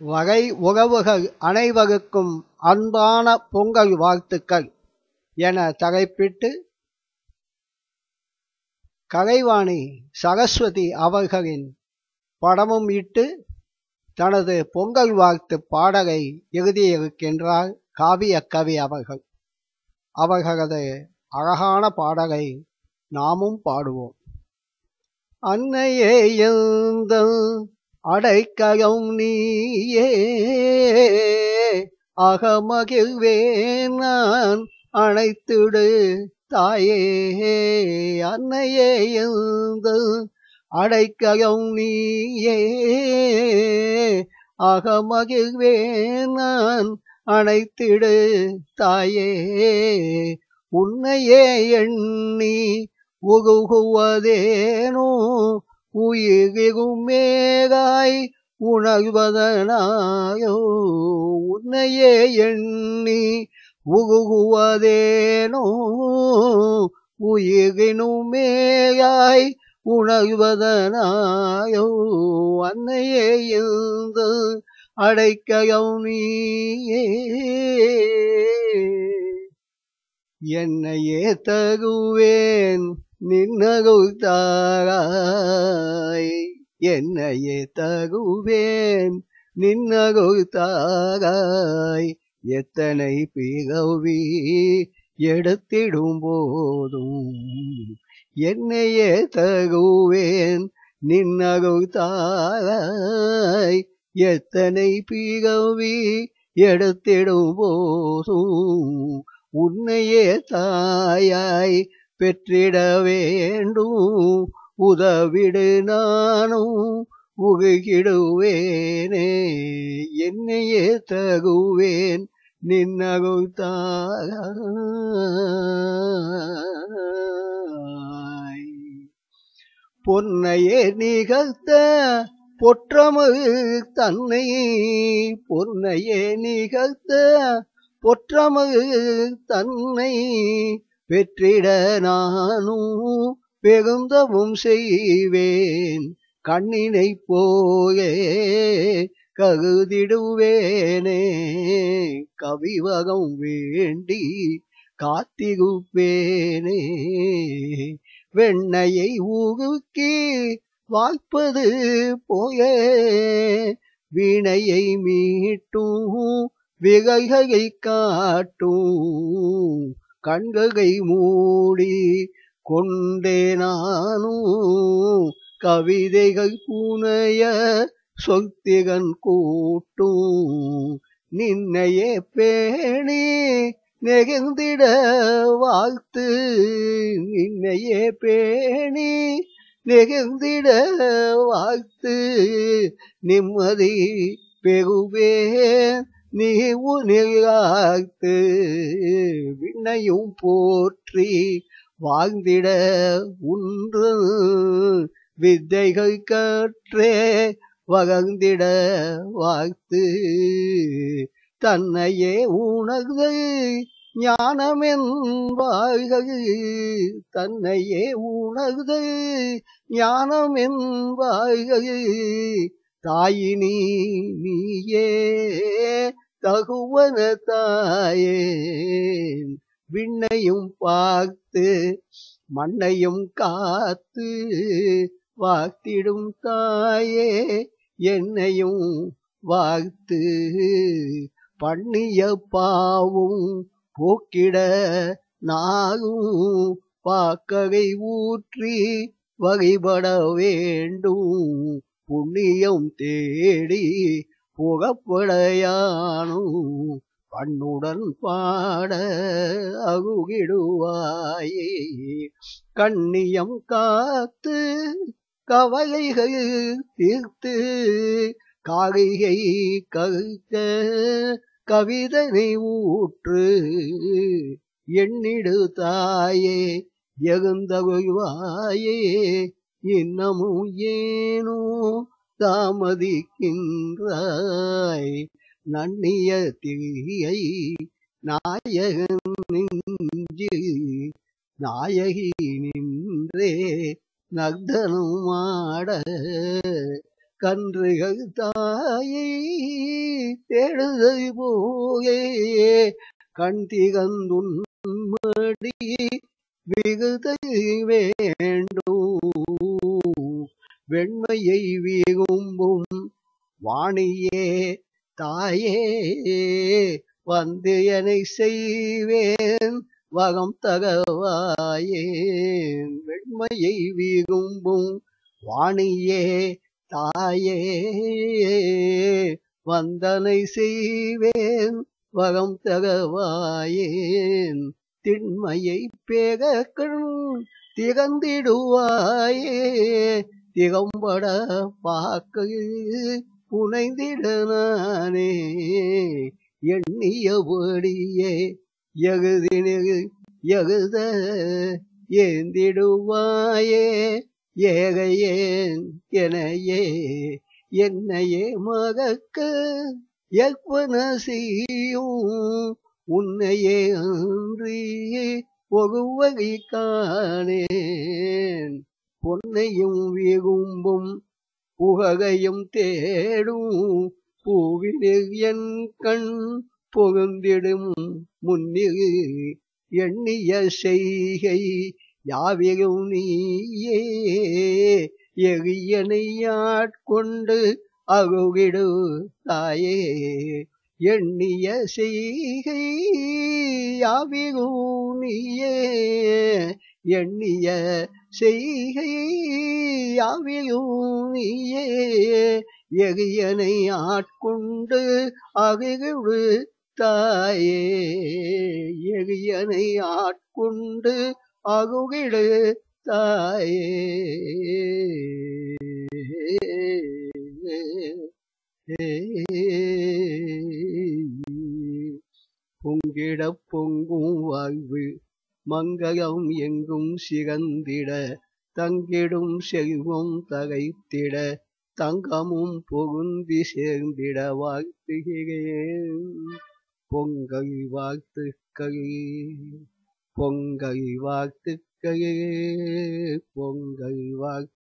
வகை உறவுகள் அனைவருக்கும் அன்பான பொங்கல் வாழ்த்துக்கள் என தலைப்பிட்டு கலைவாணி சரஸ்வதி அவர்களின் படமும் இட்டு தனது பொங்கல் வாழ்த்து பாடலை எழுதியிருக்கின்றார் காவிய கவி அவர்கள். அவர்களது அழகான பாடலை நாமும் பாடுவோம். அன்னையே எந்தன் அடைக்கலம் நீயே. அகமகிழ்வேன் நான் அணைத்துடு தாயே. அன்னையே எந்தன் அடைக்கலம் நீயே. அகமகிழ்வேன் நான் அணைத்திடு தாயே. உன்னையே எண்ணி உகுகுவதேனோ உயிரிகும் மேகாய் உணர்வதனாயோ உன்னையே எண்ணி உருகுவதேனோ உயிரினும் மேகாய் உணர்வதனாயோ அன்னையே இருந்து அடைக்கலம் நீயே. என்னையே தருவேன் நின்னகுத்தாராய் என்னையே தகுவேன் நின்னகுத்தாராய் எத்தனை பிகவி எடுத்திடும் போதும் என்னையே தகுவேன் நின்னகுத்தாராய் எத்தனை பிகவி எடுத்திடும் போதும் உன்னையே தாயாய் பெற்றிட வேண்டும் உதவிடு நானும் உருகிடுவேனே என்னையே தகுவேன் நின்னகுத்தாக பொன்னையே நிகழ்த்த பொற்றமிழ் தன்னை பொன்னையே நிகழ்த்த பொற்றமிழ் தன்னை பெற்றிட நானும் பெகுந்தவும் செய்வேன். கண்ணினை போயே ககுதிடுவேனே. கவிவகம் வேண்டி காத்திகுப்பேனே வெண்ணையை ஊகுக்கி வாய்ப்பது போயே. வீணையை மீட்டும் விகைகளை காட்டும். கண்களை மூடி கொண்டே நானும் கவிதைகள் புனைய சொத்திகன் கூட்டும். நின்னையே பேணி நெகிழ்ந்திட வாழ்த்து. நின்னையே பேணி நெகிழ்ந்திட வாழ்த்து. நிம்மதி பெறுவேன். நீ உனிலாத்து விண்ணையும் போற்றி வாழ்ந்திட உன்று வித்தைகள் கற்றே வகந்திட வாழ்த்து. தன்னையே உணர்ந்து ஞானமென்பாய்கள் தன்னையே உணர்ந்து ஞானமென்பாய்கள் தாயினி நீயே தகுவன தாயே. விண்ணையும் பார்த்து மண்ணையும் காத்து வாத்திடும் தாயே என்னையும் வாக்து பண்ணிய பாவும் போக்கிட நாகும் பாக்ககை ஊற்றி வழிபட வேண்டும். புண்ணியம் தேடி புகப்படையானும் பண்ணுடன் பாட அகுகிடுவாயே கண்ணியம் காத்து கவலைகள் தீர்த்து காரிகை கருத்த கவிதனை ஊற்று எண்ணிடு தாயே எகுந்தகுவாயே இன்னமும் ஏனோ தாமதிக்கின்றாய். நன்னிய திரியை நாயகன் நெஞ்சு நாயகி நின்றே நக்தனுமாட. கன்றுகள் தாயை தேடுதல் போயே கண் திகந்துன்மடி விகுதல் வேண்டும். வெண்மையை விரும்பும் வாணியே தாயே வந்து என்னை செய்வேன் வகம் தகவாயே. வெண்மையை விரும்பும் வாணியே தாயே வந்தனை செய்வேன் வகம் தகவாயேன் திண்மையை பேகக்கள் திகந்திடுவாயே திகம்பட பாக்கு புனைந்திட நானே. எண்ணியபடியே எகுதினு எகுத ஏந்திடுவாயே. ஏகையேன் எனையே என்னையே மகக்கு எற்பன செய்யும் உன்னையே அன்றி ஒகுவகை காணேன். பொன்னையும் விகும்பும் புககையும் தேடும் பூவினில் என் கண் புகுந்திடும் முன்னில் எண்ணிய செய்கை யாவிலும் நீயே எகியனை அருகிடு தாயே. எண்ணிய செய்கை யாவிலும் நீயே எண்ணிய செய்கை யாவிலும் நீயே. எகியனை ஆட்கொண்டு அகிழ்வு தாயே எகியனை ஆட்கொண்டு அகுகிடு தாயே பொங்கிட பொங்கும் வாழ்வு மங்களம் எங்கும் சிறந்திட தங்கிடும் செல்வம் தகைத்திட தங்கமும் பொருந்தி சேர்ந்திட வாழ்த்துகிறேன். பொங்கல் வாழ்த்துக்கள் பொங்கல் வாழ்த்துக்கள் பொங்கல் வாழ்த்து